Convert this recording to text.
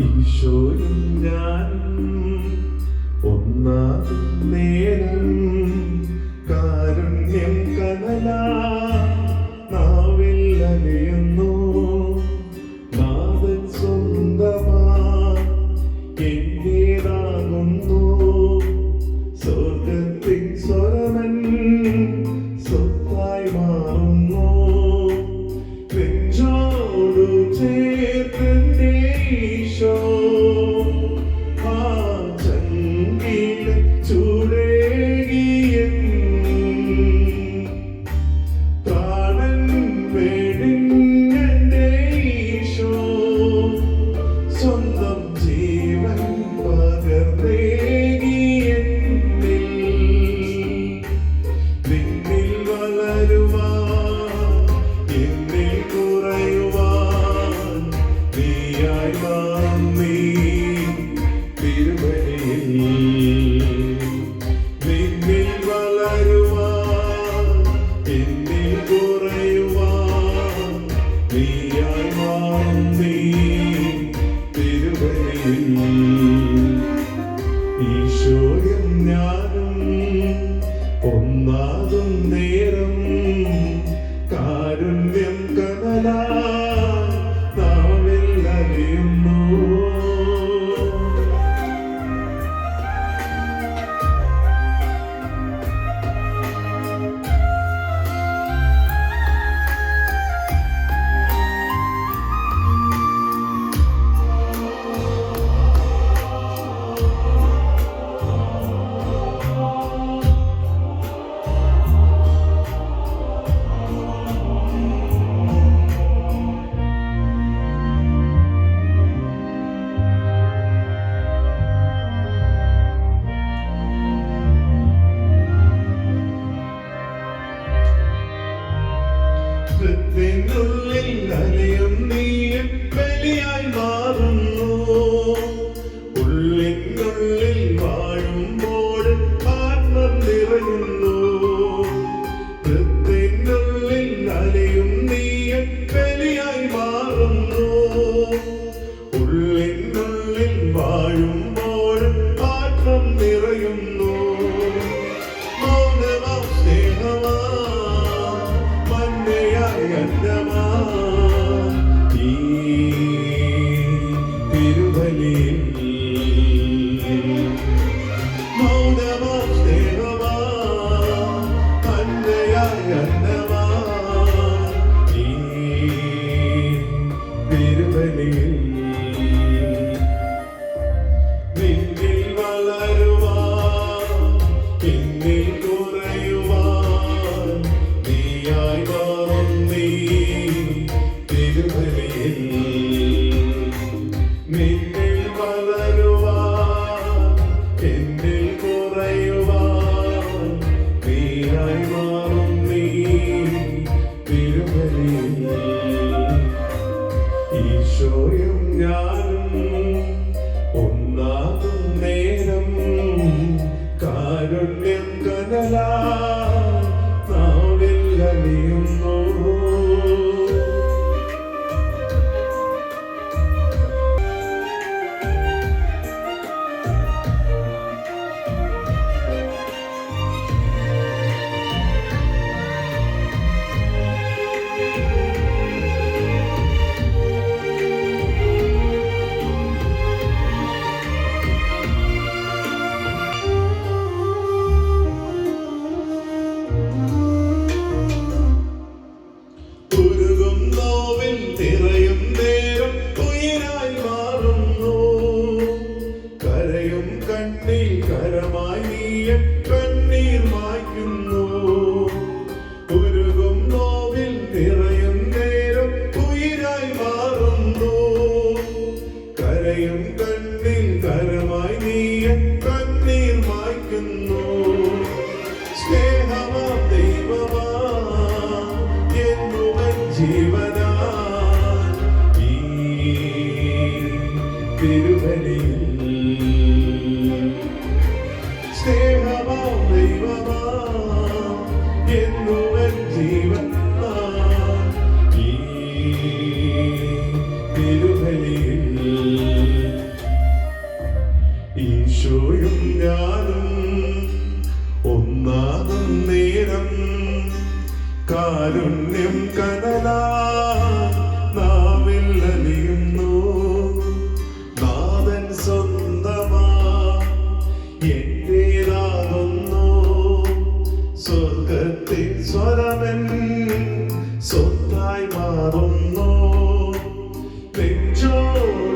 ഈശോയും ഞാനും ഒന്നാം കാരുണ്യം കനല നാവിൽ സ്വന്തമാ സ്വത്തായി മാറുന്നു. നെഞ്ചോടു ചേ Senhor. കലയും നീ കരയും കണ്ണിൽ കരമായി നീ കണ്ണീർ മായ്ക്കുന്നു. സ്നേഹമാ ദൈവമാ എന്നുവൻ ജീവനാ. ഈ തിരുവലിയിൽ സ്നേഹമാ ദൈവമാ എന്നുവൻ ജീവനാ. ഈ തിരു സ്വത്തായി മാറുന്നു. നെഞ്ചോടു